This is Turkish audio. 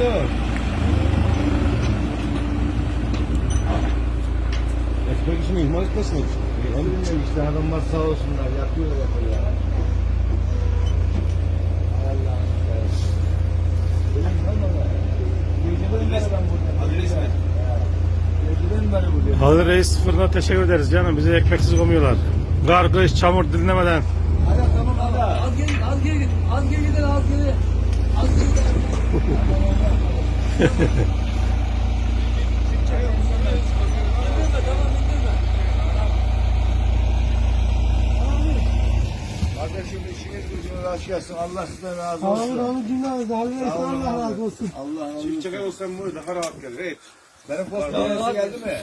dur. Ekmek işini ihmal etmesin. Ne bileyim işte adamlar sağ olsunlar yapıyorlar yapıyorlar. Halil Reis fırına teşekkür ederiz canım. Bizi ekmeksiz koymuyorlar. Kar, kış, çamur dinlemeden. Hadi tamam hadi. Az geri, git. Az geri gidelim, az geri. Az geri gidelim. İndirme, tamam indirme. Kardeşim işiniz gücünüz rast gelsin. Allah sizden razı olsun. Ağır ağır olun Allah razı olsun. Allah razı olsun. çeker olsam bu daha rahat gelir. Evet. Benim postanesi geldi mi?